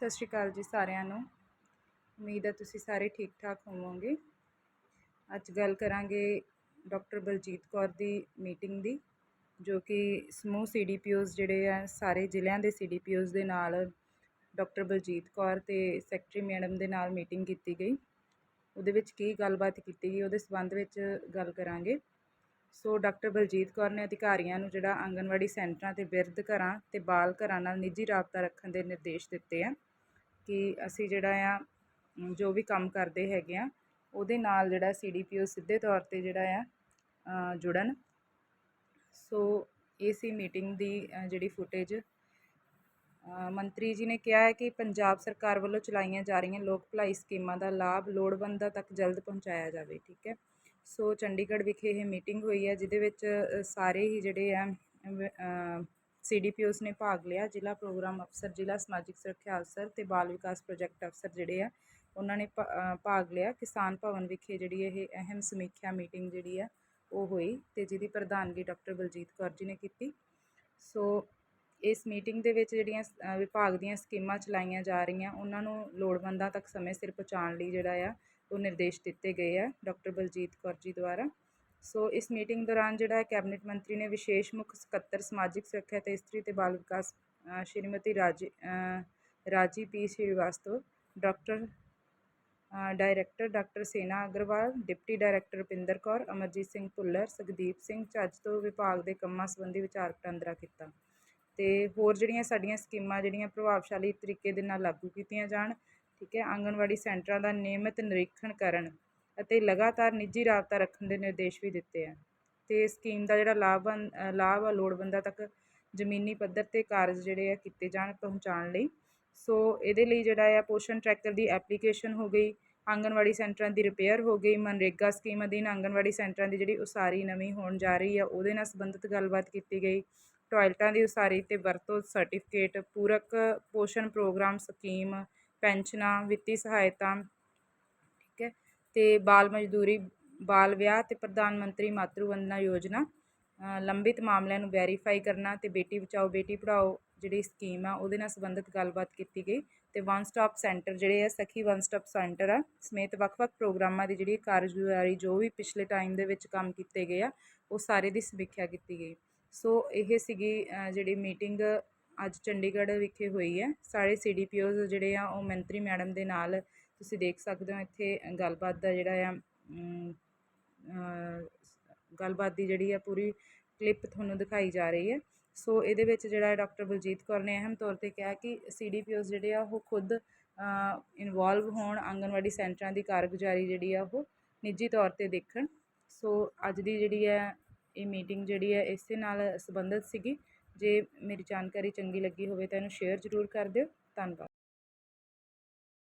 ਸਤਿ ਸ਼੍ਰੀ ਅਕਾਲ ਜੀ ਸਾਰਿਆਂ ਨੂੰ। ਉਮੀਦ ਹੈ ਤੁਸੀਂ ਸਾਰੇ ਠੀਕ ਠਾਕ ਹੋਵੋਗੇ। ਅੱਜ ਗੱਲ ਕਰਾਂਗੇ ਡਾਕਟਰ ਬਲਜੀਤ ਕੌਰ ਦੀ ਮੀਟਿੰਗ ਦੀ, ਜੋ ਕਿ ਸਮੂਹ ਸੀਡੀਪੀਓਜ਼ ਜਿਹੜੇ ਆ, ਸਾਰੇ ਜ਼ਿਲ੍ਹਿਆਂ ਦੇ ਸੀਡੀਪੀਓਜ਼ ਦੇ ਨਾਲ ਡਾਕਟਰ ਬਲਜੀਤ ਕੌਰ ਤੇ ਸੈਕਟਰੀ ਮੈਡਮ ਦੇ ਨਾਲ ਮੀਟਿੰਗ ਕੀਤੀ ਗਈ। ਉਹਦੇ ਵਿੱਚ ਕੀ ਗੱਲਬਾਤ ਕੀਤੀ ਗਈ, ਉਹਦੇ ਸੰਬੰਧ ਵਿੱਚ ਗੱਲ ਕਰਾਂਗੇ। ਸੋ ਡਾਕਟਰ ਬਲਜੀਤ ਕੌਰ ਨੇ ਅਧਿਕਾਰੀਆਂ ਨੂੰ ਜਿਹੜਾ ਆਂਗਨਵਾੜੀ ਸੈਂਟਰਾਂ ਤੇ ਬਿਰਧ ਘਰਾਂ ਤੇ ਬਾਲ ਘਰਾਂ ਨਾਲ ਨਿੱਜੀ ਰਾਬਤਾ ਰੱਖਣ ਦੇ ਨਿਰਦੇਸ਼ ਦਿੱਤੇ ਆ। ਕਿ ਅਸੀਂ ਜਿਹੜਾ ਆ ਜੋ ਵੀ ਕੰਮ ਕਰਦੇ ਹੈਗੇ ਆ, ਉਹਦੇ ਨਾਲ ਜਿਹੜਾ ਸੀ ਡੀ ਪੀ ਓ ਸਿੱਧੇ ਤੌਰ ਤੇ ਜਿਹੜਾ ਆ ਜੁੜਨ। ਸੋ, ਇਹ ਸੀ ਮੀਟਿੰਗ ਦੀ ਜਿਹੜੀ ਫੁਟੇਜ। ਮੰਤਰੀ ਜੀ ਨੇ ਕਿਹਾ ਹੈ ਕਿ ਪੰਜਾਬ ਸਰਕਾਰ ਵੱਲੋਂ ਚਲਾਈਆਂ ਜਾ ਰਹੀਆਂ ਲੋਕ ਭਲਾਈ ਸਕੀਮਾਂ ਦਾ ਲਾਭ ਲੋੜਵੰਦਾਂ ਤੱਕ ਜਲਦ ਪਹੁੰਚਾਇਆ ਜਾਵੇ, ਠੀਕ ਹੈ? ਸੋ, ਚੰਡੀਗੜ੍ਹ ਵਿਖੇ ਇਹ ਮੀਟਿੰਗ ਹੋਈ ਹੈ, ਜਿਹਦੇ ਵਿੱਚ ਸਾਰੇ ਹੀ ਜਿਹੜੇ ਆ ਸੀਡੀਪੀਓਸ ਨੇ ਭਾਗ ਲਿਆ, ਜ਼ਿਲ੍ਹਾ ਪ੍ਰੋਗਰਾਮ ਅਫਸਰ, ਜ਼ਿਲ੍ਹਾ ਸਮਾਜਿਕ ਸੁਰੱਖਿਆ ਅਫਸਰ ਤੇ ਬਾਲ ਵਿਕਾਸ ਪ੍ਰੋਜੈਕਟ ਅਫਸਰ ਜਿਹੜੇ ਆ, ਉਹਨਾਂ ਨੇ ਭਾ- ਭਾਗ ਲਿਆ। ਕਿਸਾਨ ਭਵਨ ਵਿਖੇ ਜਿਹੜੀ ਇਹ ਅਹਿਮ ਸਮੀਖਿਆ ਮੀਟਿੰਗ ਜਿਹੜੀ ਆ, ਉਹ ਹੋਈ ਤੇ ਜਿਹਦੀ ਪ੍ਰਧਾਨਗੀ ਡਾਕਟਰ ਬਲਜੀਤ ਕੌਰ ਜੀ ਨੇ ਕੀਤੀ। ਸੋ ਇਸ ਮੀਟਿੰਗ ਦੇ ਵਿੱਚ ਜਿਹੜੀਆਂ ਵਿਭਾਗ ਦੀਆਂ ਸਕੀਮਾਂ ਚਲਾਈਆਂ ਜਾ ਰਹੀਆਂ, ਉਹਨਾਂ ਨੂੰ ਲੋੜਵੰਦਾਂ ਤੱਕ ਸਮੇਂ ਸਿਰ ਪਹੁੰਚਾਉਣ ਲਈ ਜਿਹੜਾ ਆ, ਉਹ ਨਿਰਦੇਸ਼ ਦਿੱਤੇ ਗਏ ਆ ਡਾਕਟਰ ਬਲਜੀਤ ਕੌਰ ਜੀ ਦੁਆਰਾ। ਸੋ ਇਸ ਮੀਟਿੰਗ ਦੌਰਾਨ ਜਿਹੜਾ ਕੈਬਨਿਟ ਮੰਤਰੀ ਨੇ ਵਿਸ਼ੇਸ਼ ਮੁੱਖ ਸਕੱਤਰ ਸਮਾਜਿਕ ਸੁਰੱਖਿਆ ਤੇ ਇਸਤਰੀ ਤੇ ਬਾਲ ਵਿਕਾਸ Shrimati Raji Raji P Srivastava, doctor director doctor Sena Agarwal, deputy director Rupinder Kaur, Amarjit Singh Bhullar, Sukhdeep Singh Jhajj ਤੋਂ ਵਿਭਾਗ ਦੇ ਕੰਮਾਂ ਸੰਬੰਧੀ ਵਿਚਾਰ ਵਟਾਂਦਰਾ ਕੀਤਾ। ਤੇ ਹੋਰ ਜਿਹੜੀਆਂ ਸਾਡੀਆਂ ਸਕੀਮਾਂ ਜਿਹੜੀਆਂ ਪ੍ਰਭਾਵਸ਼ਾਲੀ ਤਰੀਕੇ ਦੇ ਨਾਲ ਲਾਗੂ ਕੀਤੀਆਂ ਜਾਣ, ਠੀਕ ਹੈ ਆਂਗਣਵਾੜੀ ਸੈਂਟਰਾਂ ਦਾ ਨਿਯਮਿਤ ਨਿਰੀਖਣ ਕਰਨ ਅਤੇ ਲਗਾਤਾਰ ਨਿੱਜੀ ਰਾਬਤਾ ਰੱਖਣ ਦੇ ਨਿਰਦੇਸ਼ ਵੀ ਦਿੱਤੇ ਆ ਅਤੇ ਸਕੀਮ ਦਾ ਜਿਹੜਾ ਲਾਭ ਬਣ- ਲਾਭ ਆ ਲੋੜਵੰਦਾਂ ਤੱਕ ਜ਼ਮੀਨੀ ਪੱਧਰ ਤੇ ਕਾਰਜ ਜਿਹੜੇ ਆ ਕੀਤੇ ਜਾਣ ਪਹੁੰਚਾਉਣ ਲਈ। ਸੋ ਇਹਦੇ ਲਈ ਜਿਹੜਾ ਆ ਪੋਸ਼ਣ ਟਰੈਕਰ ਦੀ ਐਪਲੀਕੇਸ਼ਨ ਹੋ ਗਈ ਆਂਗਣਵਾੜੀ ਸੈਂਟਰਾਂ ਦੀ ਰਿਪੇਅਰ ਹੋ ਗਈ, ਮਨਰੇਗਾ ਸਕੀਮ ਅਧੀਨ ਆਂਗਣਵਾੜੀ ਸੈਂਟਰਾਂ ਦੀ ਜਿਹੜੀ ਉਸਾਰੀ ਨਵੀਂ ਹੋਣ ਜਾ ਰਹੀ ਆ, ਉਹਦੇ ਨਾਲ ਸੰਬੰਧਿਤ ਗੱਲਬਾਤ ਕੀਤੀ ਗਈ। ਟਾਇਲਟਾਂ ਦੀ ਉਸਾਰੀ ਤੇ ਵਰਤੋਂ ਸਰਟੀਫਿਕੇਟ ਪੂਰਕ ਪੋਸ਼ਣ ਪ੍ਰੋਗਰਾਮ, ਸਕੀਮ, ਪੈਨਸ਼ਨਾਂ, ਵਿੱਤੀ ਸਹਾਇਤਾ ਅਤੇ ਬਾਲ ਮਜ਼ਦੂਰੀ, ਬਾਲ ਵਿਆਹ ਅਤੇ ਪ੍ਰਧਾਨ ਮੰਤਰੀ ਮਾਤਰੂ ਵੰਦਨਾ ਯੋਜਨਾ ਲੰਬਿਤ ਮਾਮਲਿਆਂ ਨੂੰ ਵੈਰੀਫਾਈ ਕਰਨਾ ਅਤੇ ਬੇਟੀ ਬਚਾਓ, ਬੇਟੀ ਪੜ੍ਹਾਓ ਜਿਹੜੀ ਸਕੀਮ ਆ, ਉਹਦੇ ਨਾਲ ਸੰਬੰਧਿਤ ਗੱਲਬਾਤ ਕੀਤੀ ਗਈ ਅਤੇ ਵਨ ਸਟਾਪ ਸੈਂਟਰ ਜਿਹੜੇ ਆ, ਸਖੀ ਵਨ ਸਟਾਪ ਸੈਂਟਰ ਆ, ਸਮੇਤ ਵੱਖ-ਵੱਖ ਪ੍ਰੋਗਰਾਮਾਂ ਦੀ ਜਿਹੜੀ ਕਾਰਜਗੁਜ਼ਾਰੀ ਜੋ ਵੀ ਪਿਛਲੇ ਟਾਈਮ ਦੇ ਵਿੱਚ ਕੰਮ ਕੀਤੇ ਗਏ ਆ, ਉਹ ਸਾਰੇ ਦੀ ਸਮੀਖਿਆ ਕੀਤੀ ਗਈ। ਸੋ ਇਹ ਸੀਗੀ ਜਿਹੜੀ ਮੀਟਿੰਗ ਅੱਜ ਚੰਡੀਗੜ੍ਹ ਵਿਖੇ ਹੋਈ ਹੈ, ਸਾਰੇ ਸੀਡੀਪੀਓਜ਼ ਜਿਹੜੇ ਆ, ਉਹ ਮੰਤਰੀ ਮੈਡਮ ਦੇ ਨਾਲ ਤੁਸੀਂ ਦੇਖ ਸਕਦੇ ਹੋ ਇੱਥੇ ਗੱਲਬਾਤ ਦਾ ਜਿਹੜਾ ਆ ਗੱਲਬਾਤ ਦੀ ਜਿਹੜੀ ਆ ਪੂਰੀ ਕਲਿੱਪ ਤੁਹਾਨੂੰ ਦਿਖਾਈ ਜਾ ਰਹੀ ਹੈ। ਸੋ ਇਹਦੇ ਵਿੱਚ ਜਿਹੜਾ ਡਾਕਟਰ ਬਲਜੀਤ ਕੌਰ ਨੇ ਅਹਿਮ ਤੌਰ ਤੇ ਕਿਹਾ ਕਿ ਸੀਡੀਪੀਓਜ਼ ਜਿਹੜੇ ਆ, ਉਹ ਖੁਦ ਇਨਵੋਲਵ ਹੋਣ, ਆਂਗਨਵਾੜੀ ਸੈਂਟਰਾਂ ਦੀ ਕਾਰਗੁਜ਼ਾਰੀ ਜਿਹੜੀ ਆ, ਉਹ ਨਿੱਜੀ ਤੌਰ ਤੇ ਦੇਖਣ। ਸੋ ਅੱਜ ਦੀ ਜਿਹੜੀ ਹੈ ਇਹ ਮੀਟਿੰਗ ਜਿਹੜੀ ਹੈ ਇਸੇ ਨਾਲ ਸੰਬੰਧਿਤ ਸੀਗੀ। ਜੇ ਮੇਰੀ ਜਾਣਕਾਰੀ ਚੰਗੀ ਲੱਗੀ ਹੋਵੇ ਤਾਂ ਇਹਨੂੰ ਸ਼ੇਅਰ ਜ਼ਰੂਰ ਕਰ ਦਿਓ। ਧੰਨਵਾਦ।